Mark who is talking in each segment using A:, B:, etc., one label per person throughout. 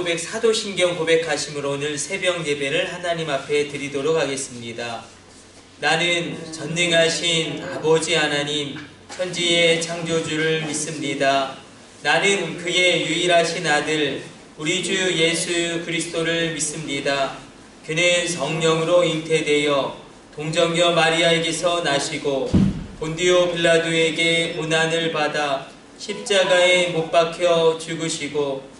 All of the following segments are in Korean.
A: 고백 사도신경 고백하심으로 오늘 새벽 예배를 하나님 앞에 드리도록 하겠습니다. 나는 전능하신 아버지 하나님 천지의 창조주를 믿습니다. 나는 그의 유일하신 아들 우리 주 예수 그리스도를 믿습니다. 그는 성령으로 잉태되어 동정녀 마리아에게서 나시고 본디오 빌라도에게 고난을 받아 십자가에 못 박혀 죽으시고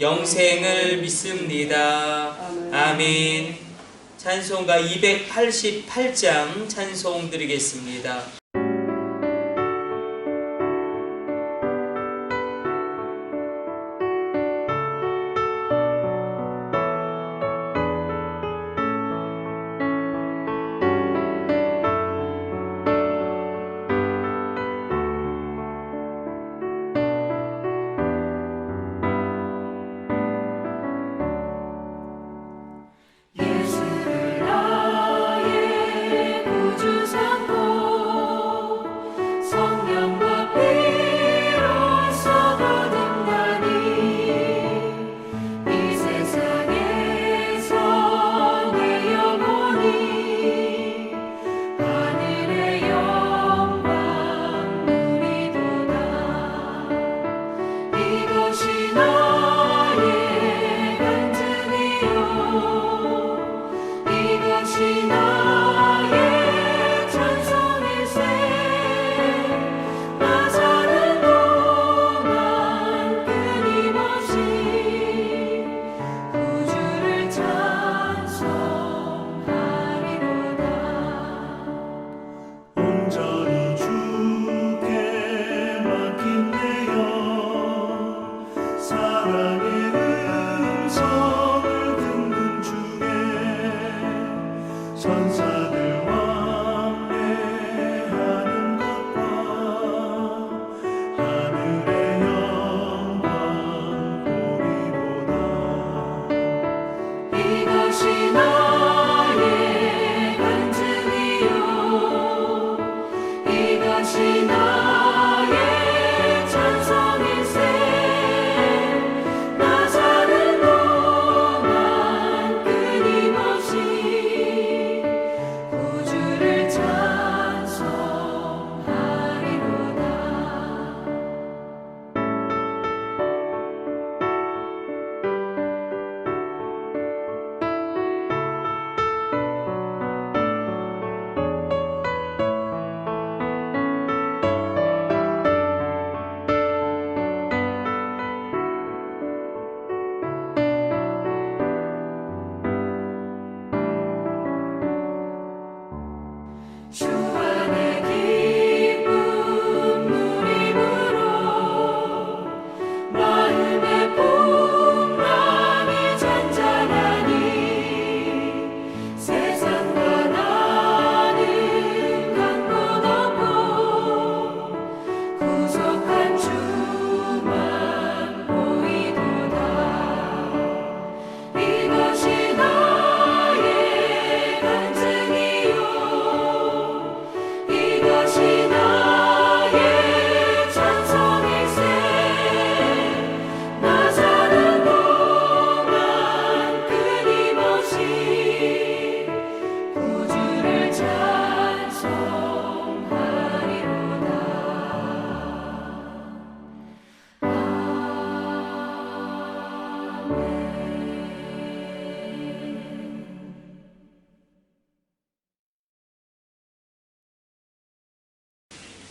A: 영생을 믿습니다. 아멘. 찬송가 288장 찬송 드리겠습니다.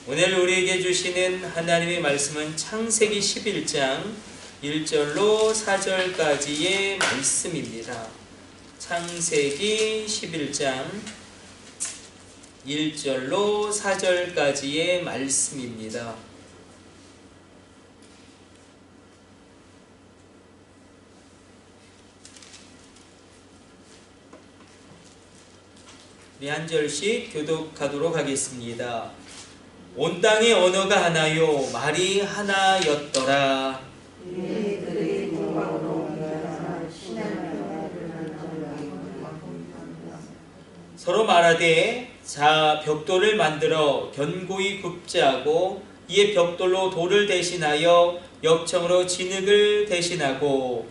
A: 오늘 우리에게 주시는 하나님의 말씀은 창세기 11장 1절로 4절까지의 말씀입니다. 창세기 11장 1절로 4절까지의 말씀입니다. 네, 한 절씩 교독하도록 하겠습니다. 온 땅의 언어가 하나요 말이 하나였더라. 서로 말하되 자 벽돌을 만들어 견고히 굽지 하고 이에 벽돌로 돌을 대신하여 역청으로 진흙을 대신하고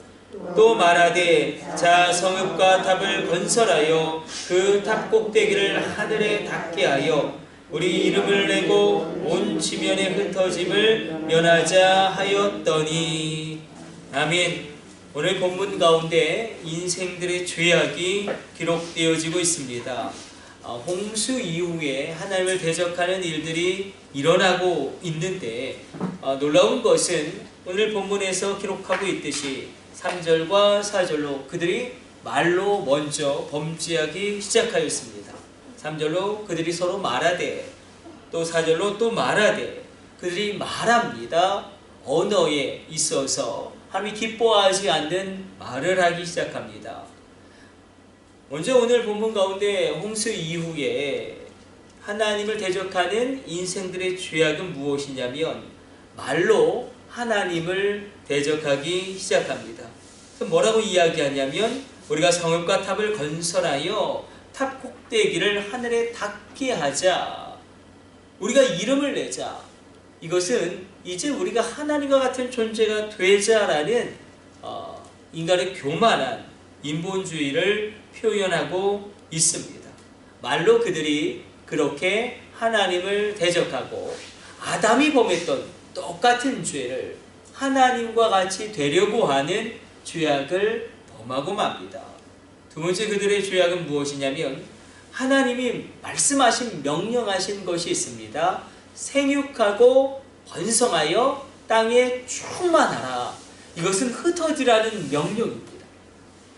A: 또 말하되 자 성읍과 탑을 건설하여 그 탑 꼭대기를 하늘에 닿게 하여 우리 이름을 내고 온 지면에 흩어짐을 면하자 하였더니 아멘. 오늘 본문 가운데 인생들의 죄악이 기록되어지고 있습니다. 어, 홍수 이후에 하나님을 대적하는 일들이 일어나고 있는데 어, 놀라운 것은 오늘 본문에서 기록하고 있듯이 3절과 4절로 그들이 말로 먼저 범죄하기 시작하였습니다. 3절로 그들이 서로 말하되 또 4절로 또 말하되 그들이 말합니다. 언어에 있어서 하나님이 기뻐하지 않는 말을 하기 시작합니다. 먼저 오늘 본문 가운데 홍수 이후에 하나님을 대적하는 인생들의 죄악은 무엇이냐면 말로 하나님을 대적하기 시작합니다. 뭐라고 이야기하냐면 우리가 성읍과 탑을 건설하여 탑 꼭대기를 하늘에 닿게 하자. 우리가 이름을 내자. 이것은 이제 우리가 하나님과 같은 존재가 되자라는 어, 인간의 교만한 인본주의를 표현하고 있습니다. 말로 그들이 그렇게 하나님을 대적하고 아담이 범했던 똑같은 죄를 하나님과 같이 되려고 하는 죄악을 범하고 맙니다. 두 번째 그들의 죄악은 무엇이냐면 하나님이 말씀하신 명령하신 것이 있습니다. 생육하고 번성하여 땅에 충만하라. 이것은 흩어지라는 명령입니다.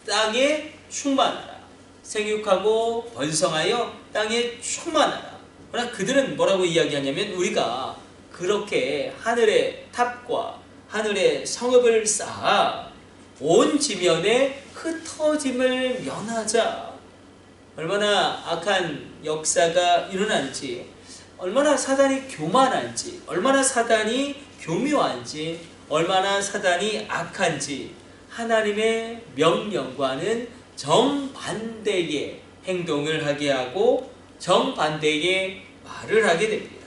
A: 땅에 충만하라. 생육하고 번성하여 땅에 충만하라. 그러나 그들은 뭐라고 이야기하냐면 우리가 그렇게 하늘의 탑과 하늘의 성읍을 쌓아 온 지면에 흩어짐을 면하자. 얼마나 악한 역사가 일어난지, 얼마나 사단이 교만한지, 얼마나 사단이 교묘한지, 얼마나 사단이 악한지 하나님의 명령과는 정반대의 행동을 하게 하고 정반대의 말을 하게 됩니다.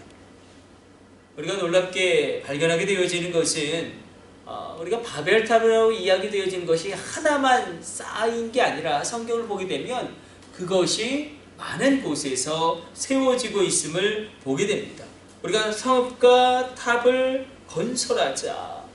A: 우리가 놀랍게 발견하게 되어지는 것은 어, 우리가 바벨탑이라고 이야기되어진 것이 하나만 쌓인 게 아니라 성경을 보게 되면 그것이 많은 곳에서 세워지고 있음을 보게 됩니다. 우리가 성읍과 탑을 건설하자.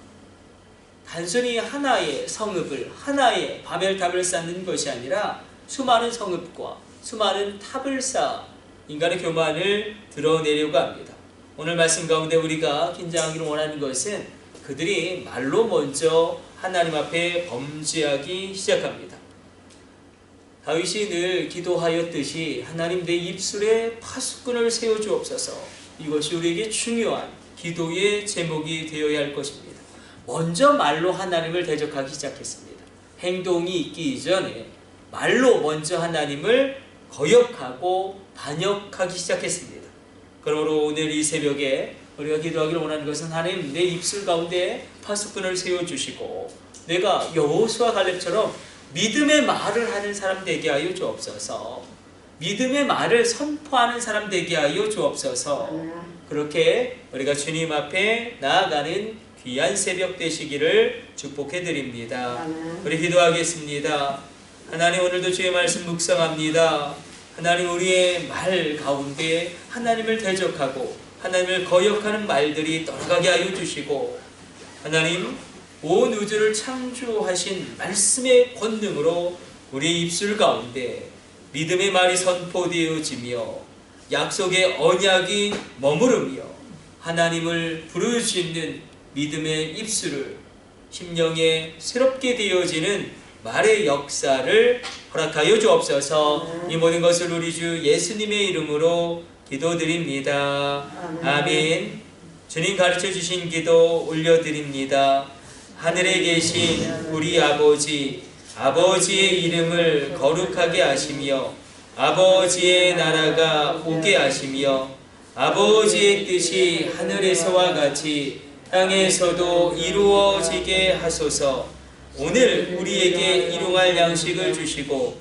A: 단순히 하나의 성읍을 하나의 바벨탑을 쌓는 것이 아니라 수많은 성읍과 수많은 탑을 쌓아 인간의 교만을 드러내려고 합니다. 오늘 말씀 가운데 우리가 긴장하기를 원하는 것은 그들이 말로 먼저 하나님 앞에 범죄하기 시작합니다. 다윗이 늘 기도하였듯이 하나님 내 입술에 파수꾼을 세워 주옵소서. 이것이 우리에게 중요한 기도의 제목이 되어야 할 것입니다. 먼저 말로 하나님을 대적하기 시작했습니다. 행동이 있기 이전에 말로 먼저 하나님을 거역하고 반역하기 시작했습니다. 그러므로 오늘 이 새벽에 우리가 기도하기를 원하는 것은 하나님 내 입술 가운데 파수꾼을 세워 주시고 내가 여호수아 갈렙처럼 믿음의 말을 하는 사람 되게 하여 주옵소서. 믿음의 말을 선포하는 사람 되게 하여 주옵소서. 그렇게 우리가 주님 앞에 나아가는 귀한 새벽 되시기를 축복해 드립니다. 우리 기도하겠습니다. 하나님 오늘도 주의 말씀 묵상합니다. 하나님 우리의 말 가운데 하나님을 대적하고 하나님을 거역하는 말들이 떠나가게 하여 주시고 하나님 온 우주를 창조하신 말씀의 권능으로 우리 입술 가운데 믿음의 말이 선포되어지며 약속의 언약이 머무르며 하나님을 있는 믿음의 입술을 심령에 새롭게 되어지는 말의 역사를 허락하여 주옵소서. 이 모든 것을 우리 주 예수님의 이름으로 기도드립니다. 아멘. 주님 가르쳐 주신 기도 올려드립니다. 하늘에 계신 우리 아버지, 아버지의 이름을 거룩하게 하시며 아버지의 나라가 오게 하시며 아버지의 뜻이 하늘에서와 같이 땅에서도 이루어지게 하소서 오늘 우리에게 일용할 양식을 주시고